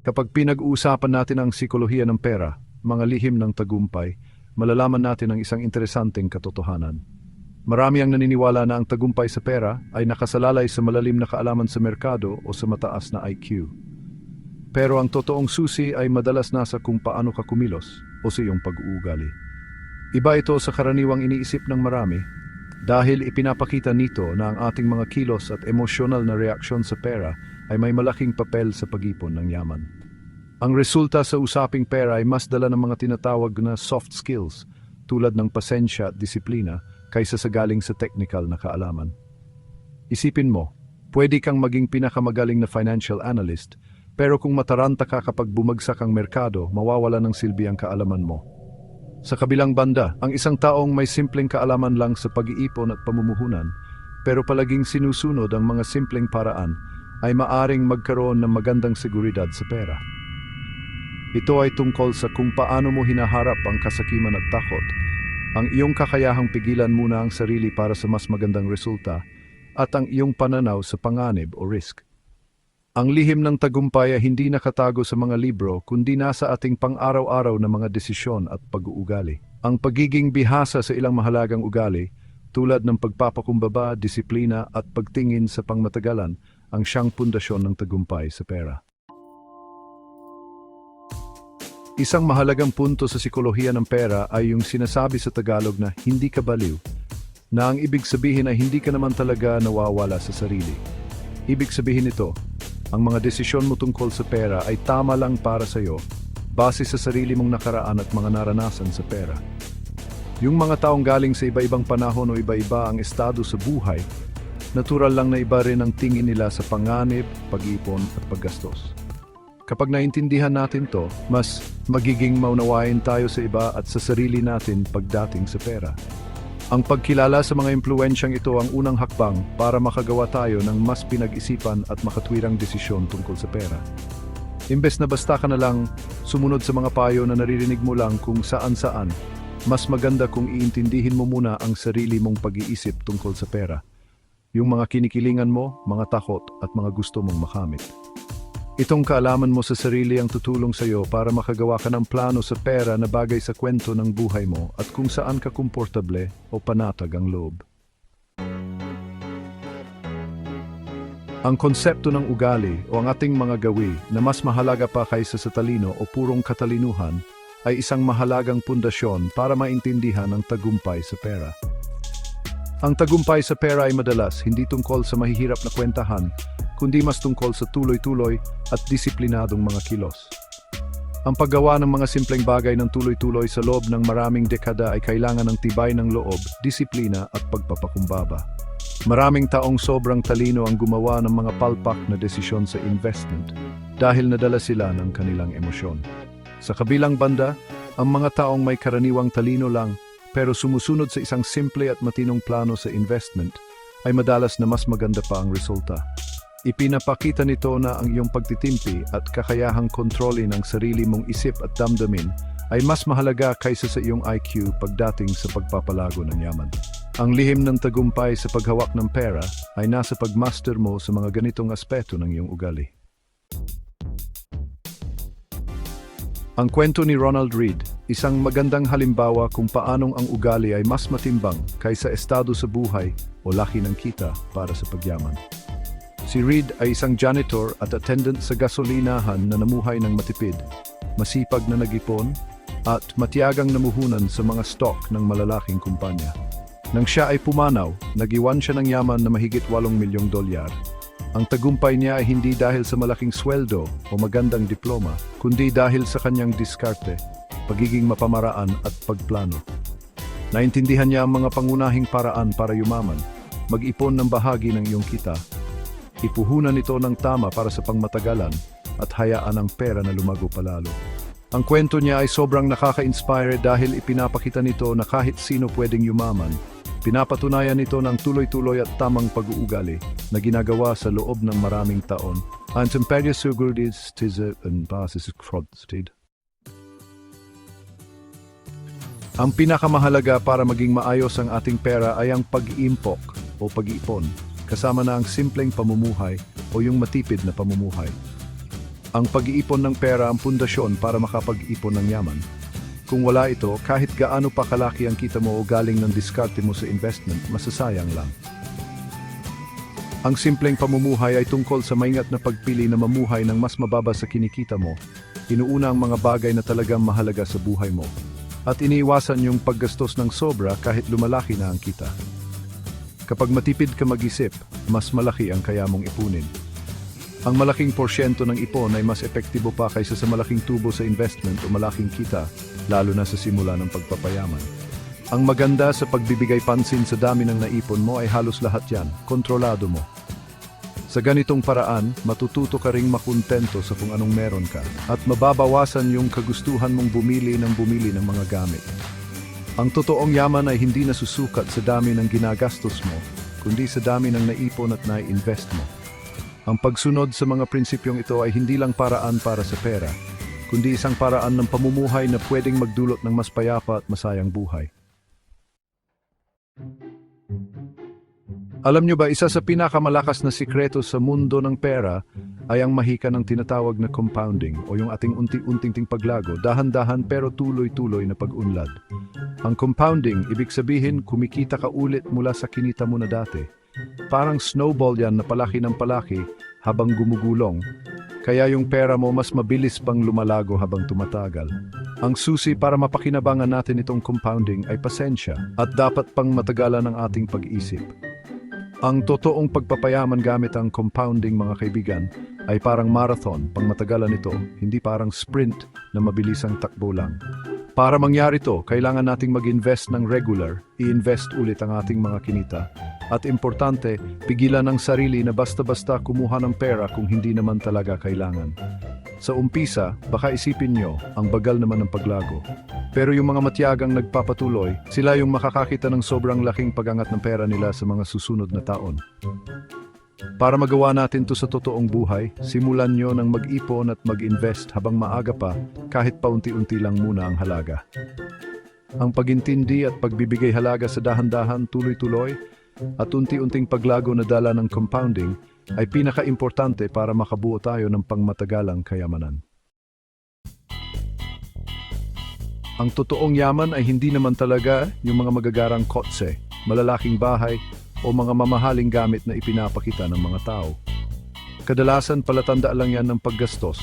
Kapag pinag-uusapan natin ang sikolohiya ng pera, mga lihim ng tagumpay, malalaman natin ang isang interesanteng katotohanan. Marami ang naniniwala na ang tagumpay sa pera ay nakasalalay sa malalim na kaalaman sa merkado o sa mataas na IQ. Pero ang totoong susi ay madalas nasa kung paano ka kumilos o sa iyong pag-uugali. Iba ito sa karaniwang iniisip ng marami dahil ipinapakita nito na ang ating mga kilos at emosyonal na reaksyon sa pera ay may malaking papel sa pag-ipon ng yaman. Ang resulta sa usaping pera ay mas dala ng mga tinatawag na soft skills tulad ng pasensya at disiplina kaysa sa galing sa technical na kaalaman. Isipin mo, pwede kang maging pinakamagaling na financial analyst pero kung mataranta ka kapag bumagsak ang merkado, mawawala ng silbi ang kaalaman mo. Sa kabilang banda, ang isang taong may simpleng kaalaman lang sa pag-iipon at pamumuhunan, pero palaging sinusunod ang mga simpleng paraan, ay maaring magkaroon ng magandang seguridad sa pera. Ito ay tungkol sa kung paano mo hinaharap ang kasakiman at takot, ang iyong kakayahang pigilan muna ang sarili para sa mas magandang resulta, at ang iyong pananaw sa panganib o risk. Ang lihim ng tagumpay ay hindi nakatago sa mga libro kundi nasa ating pang-araw-araw na mga desisyon at pag-uugali. Ang pagiging bihasa sa ilang mahalagang ugali, tulad ng pagpapakumbaba, disiplina at pagtingin sa pangmatagalan, ang siyang pundasyon ng tagumpay sa pera. Isang mahalagang punto sa sikolohiya ng pera ay yung sinasabi sa Tagalog na hindi ka baliw, na ang ibig sabihin ay hindi ka naman talaga nawawala sa sarili. Ibig sabihin nito, ang mga desisyon mo tungkol sa pera ay tama lang para sa iyo, base sa sarili mong nakaraan at mga naranasan sa pera. Yung mga taong galing sa iba-ibang panahon o iba-iba ang estado sa buhay, natural lang na iba rin ang tingin nila sa panganib, pag-ipon at paggastos. Kapag naintindihan natin to, mas magiging maunawain tayo sa iba at sa sarili natin pagdating sa pera. Ang pagkilala sa mga impluensyang ito ang unang hakbang para makagawa tayo ng mas pinag-isipan at makatwirang desisyon tungkol sa pera. Imbes na basta ka na lang sumunod sa mga payo na naririnig mo lang kung saan-saan, mas maganda kung iintindihin mo muna ang sarili mong pag-iisip tungkol sa pera. Yung mga kinikilingan mo, mga takot at mga gusto mong makamit. Itong kaalaman mo sa sarili ang tutulong sa iyo para makagawa ka ng plano sa pera na bagay sa kwento ng buhay mo at kung saan ka komportable o panatag ang loob. Ang konsepto ng ugali o ang ating mga gawi na mas mahalaga pa kaysa sa talino o purong katalinuhan ay isang mahalagang pundasyon para maintindihan ang tagumpay sa pera. Ang tagumpay sa pera ay madalas hindi tungkol sa mahihirap na kwentahan, kundi mas tungkol sa tuloy-tuloy at disiplinadong mga kilos. Ang paggawa ng mga simpleng bagay ng tuloy-tuloy sa loob ng maraming dekada ay kailangan ng tibay ng loob, disiplina at pagpapakumbaba. Maraming taong sobrang talino ang gumawa ng mga palpak na desisyon sa investment dahil nadala sila ng kanilang emosyon. Sa kabilang banda, ang mga taong may karaniwang talino lang pero sumusunod sa isang simple at matinong plano sa investment ay madalas na mas maganda pa ang resulta. Ipinapakita nito na ang iyong pagtitimpi at kakayahang kontrolin ang sarili mong isip at damdamin ay mas mahalaga kaysa sa iyong IQ pagdating sa pagpapalago ng yaman. Ang lihim ng tagumpay sa paghawak ng pera ay nasa pagmaster mo sa mga ganitong aspeto ng iyong ugali. Ang kwento ni Ronald Reed, isang magandang halimbawa kung paanong ang ugali ay mas matimbang kaysa estado sa buhay o laki ng kita para sa pagyaman. Si Reed ay isang janitor at attendant sa gasolinahan na namuhay ng matipid, masipag na nag-ipon, at matiyagang namuhunan sa mga stock ng malalaking kumpanya. Nang siya ay pumanaw, nagiwan siya ng yaman na mahigit 8 milyong dolyar. Ang tagumpay niya ay hindi dahil sa malaking sweldo o magandang diploma, kundi dahil sa kanyang diskarte, pagiging mapamaraan at pagplano. Naintindihan niya ang mga pangunahing paraan para yumaman, mag-ipon ng bahagi ng iyong kita, ipuhunan ito ng tama para sa pangmatagalan at hayaan ang pera na lumago palalo. Ang kwento niya ay sobrang nakaka-inspire dahil ipinapakita nito na kahit sino pwedeng yumaman, pinapatunayan nito ng tuloy-tuloy at tamang pag-uugali na ginagawa sa loob ng maraming taon. Ang temperya sugurdis tize en basis krodstid. Ang pinakamahalaga para maging maayos ang ating pera ay ang pag-iimpok o pag-iipon, kasama na ang simpleng pamumuhay o yung matipid na pamumuhay. Ang pag-iipon ng pera ang pundasyon para makapag-ipon ng yaman. Kung wala ito, kahit gaano pa kalaki ang kita mo o galing ng diskarte mo sa investment, masasayang lang. Ang simpleng pamumuhay ay tungkol sa maingat na pagpili na mamuhay ng mas mababa sa kinikita mo. Inuuna ang mga bagay na talagang mahalaga sa buhay mo. At iniiwasan yung paggastos ng sobra kahit lumalaki na ang kita. Kapag matipid ka mag-isip, mas malaki ang kaya mong ipunin. Ang malaking porsyento ng ipon ay mas epektibo pa kaysa sa malaking tubo sa investment o malaking kita, lalo na sa simula ng pagpapayaman. Ang maganda sa pagbibigay pansin sa dami ng naipon mo ay halos lahat yan, kontrolado mo. Sa ganitong paraan, matututo ka ring makontento sa kung anong meron ka at mababawasan yung kagustuhan mong bumili ng bumili ng mga gamit. Ang totoong yaman ay hindi nasusukat sa dami ng ginagastos mo, kundi sa dami ng naipon at nai-invest mo. Ang pagsunod sa mga prinsipyong ito ay hindi lang paraan para sa pera, kundi isang paraan ng pamumuhay na pwedeng magdulot ng mas payapa at masayang buhay. Alam nyo ba, isa sa pinakamalakas na sikreto sa mundo ng pera ay ang mahika ng tinatawag na compounding o yung ating unti-unting ting paglago, dahan-dahan pero tuloy-tuloy na pag-unlad. Ang compounding, ibig sabihin kumikita ka ulit mula sa kinita mo na dati. Parang snowball yan na palaki ng palaki habang gumugulong, kaya yung pera mo mas mabilis pang lumalago habang tumatagal. Ang susi para mapakinabangan natin itong compounding ay pasensya at dapat pang matagalan ang ating pag-isip. Ang totoong pagpapayaman gamit ang compounding mga kaibigan ay parang marathon, pang matagalan ito, hindi parang sprint na mabilisang takbo lang. Para mangyari to, kailangan nating mag-invest ng regular, i-invest ulit ang ating mga kinita. At importante, pigilan ang sarili na basta-basta kumuha ng pera kung hindi naman talaga kailangan. Sa umpisa, baka isipin nyo, ang bagal naman ng paglago. Pero yung mga matyagang nagpapatuloy, sila yung makakakita ng sobrang laking pagangat ng pera nila sa mga susunod na taon. Para magawa natin to sa totoong buhay, simulan nyo ng mag-ipon at mag-invest habang maaga pa, kahit paunti-unti lang muna ang halaga. Ang pagintindi at pagbibigay halaga sa dahan-dahan tuloy-tuloy at unti-unting paglago na dala ng compounding ay pinaka-importante para makabuo tayo ng pangmatagalang kayamanan. Ang totoong yaman ay hindi naman talaga yung mga magagarang kotse, malalaking bahay, o mga mamahaling gamit na ipinapakita ng mga tao. Kadalasan palatanda lang yan ng paggastos,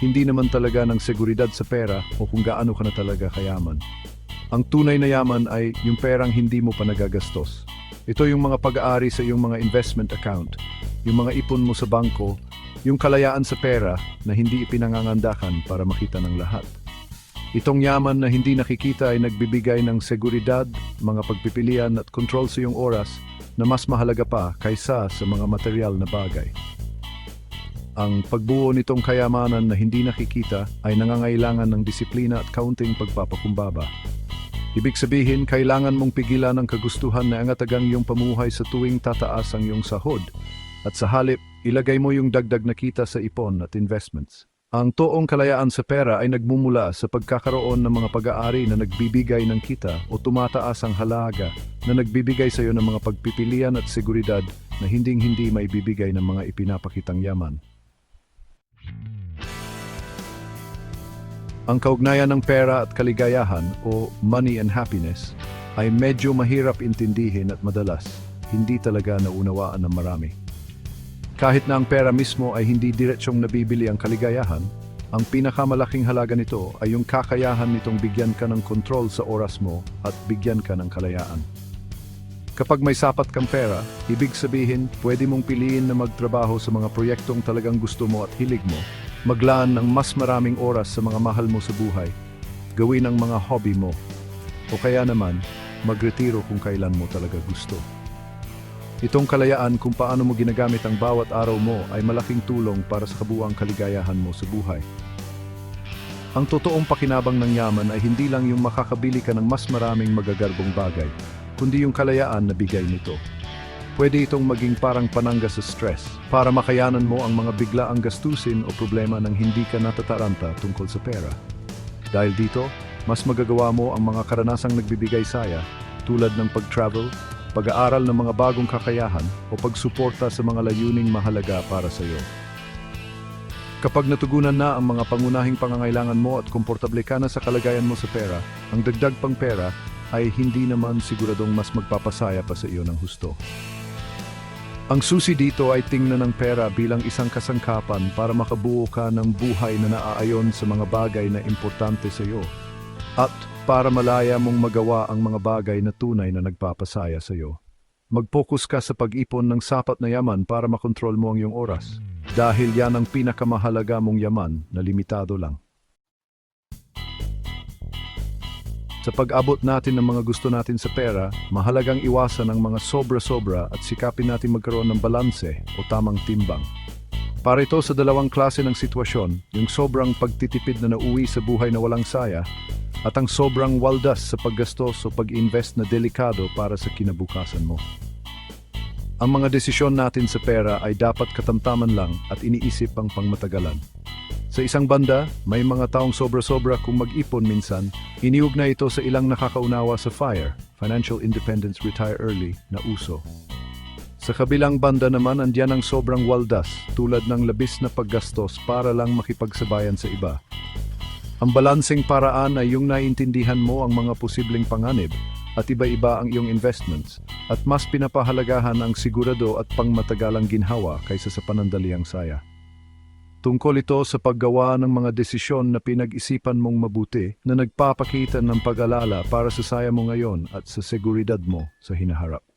hindi naman talaga ng seguridad sa pera o kung gaano ka na talaga kayaman. Ang tunay na yaman ay yung perang hindi mo pa nagagastos. Ito yung mga pag-aari sa iyong mga investment account, yung mga ipon mo sa bangko, yung kalayaan sa pera na hindi ipinangangandakan para makita ng lahat. Itong yaman na hindi nakikita ay nagbibigay ng seguridad, mga pagpipilian at control sa iyong oras na mas mahalaga pa kaysa sa mga material na bagay. Ang pagbuo nitong kayamanan na hindi nakikita ay nangangailangan ng disiplina at kaunting pagpapakumbaba. Ibig sabihin, kailangan mong pigilan ang kagustuhan na angatagang iyong pamuhay sa tuwing tataas ang iyong sahod at sa halip, ilagay mo yung dagdag na kita sa ipon at investments. Ang toong kalayaan sa pera ay nagmumula sa pagkakaroon ng mga pag-aari na nagbibigay ng kita o tumataas ang halaga na nagbibigay sa iyo ng mga pagpipilian at seguridad na hinding-hindi may bibigay ng mga ipinapakitang yaman. Ang kaugnayan ng pera at kaligayahan o money and happiness ay medyo mahirap intindihin at madalas hindi talaga naunawaan ng marami. Kahit na ang pera mismo ay hindi diretsyong nabibili ang kaligayahan, ang pinakamalaking halaga nito ay yung kakayahan nitong bigyan ka ng kontrol sa oras mo at bigyan ka ng kalayaan. Kapag may sapat kang pera, ibig sabihin pwede mong piliin na magtrabaho sa mga proyektong talagang gusto mo at hilig mo, maglaan ng mas maraming oras sa mga mahal mo sa buhay, gawin ang mga hobby mo, o kaya naman, magretiro kung kailan mo talaga gusto. Itong kalayaan kung paano mo ginagamit ang bawat araw mo ay malaking tulong para sa kabuang kaligayahan mo sa buhay. Ang totoong pakinabang ng yaman ay hindi lang yung makakabili ka ng mas maraming magagarbong bagay, kundi yung kalayaan na bigay nito. Pwede itong maging parang panangga sa stress para makayanan mo ang mga biglaang gastusin o problema ng hindi ka natataranta tungkol sa pera. Dahil dito, mas magagawa mo ang mga karanasang nagbibigay saya tulad ng pag-travel, pag-aaral ng mga bagong kakayahan o pagsuporta sa mga layuning mahalaga para sa iyo. Kapag natugunan na ang mga pangunahing pangangailangan mo at komportable ka na sa kalagayan mo sa pera, ang dagdag pang pera ay hindi naman siguradong mas magpapasaya pa sa iyo ng husto. Ang susi dito ay tingnan ng pera bilang isang kasangkapan para makabuo ka ng buhay na naaayon sa mga bagay na importante sa iyo. At para malaya mong magawa ang mga bagay na tunay na nagpapasaya sa iyo. Mag-focus ka sa pag-ipon ng sapat na yaman para makontrol mo ang iyong oras. Dahil yan ang pinakamahalaga mong yaman na limitado lang. Sa pag-abot natin ng mga gusto natin sa pera, mahalagang iwasan ang mga sobra-sobra at sikapin natin magkaroon ng balanse o tamang timbang. Para ito sa dalawang klase ng sitwasyon, yung sobrang pagtitipid na nauwi sa buhay na walang saya at ang sobrang waldas sa paggastos o pag-invest na delikado para sa kinabukasan mo. Ang mga desisyon natin sa pera ay dapat katamtaman lang at iniisip ang pangmatagalan. Sa isang banda, may mga taong sobra-sobra kung mag-ipon minsan, iniug na ito sa ilang nakakaunawa sa FIRE, Financial Independence Retire Early, na uso. Sa kabilang banda naman andyan ang sobrang waldas tulad ng labis na paggastos para lang makipagsabayan sa iba. Ang balanseng paraan ay yung naintindihan mo ang mga posibleng panganib at iba-iba ang iyong investments at mas pinapahalagahan ang sigurado at pangmatagalang ginhawa kaysa sa panandaliang saya. Tungkol ito sa paggawa ng mga desisyon na pinag-isipan mong mabuti na nagpapakita ng pag-alala para sa saya mo ngayon at sa seguridad mo sa hinaharap.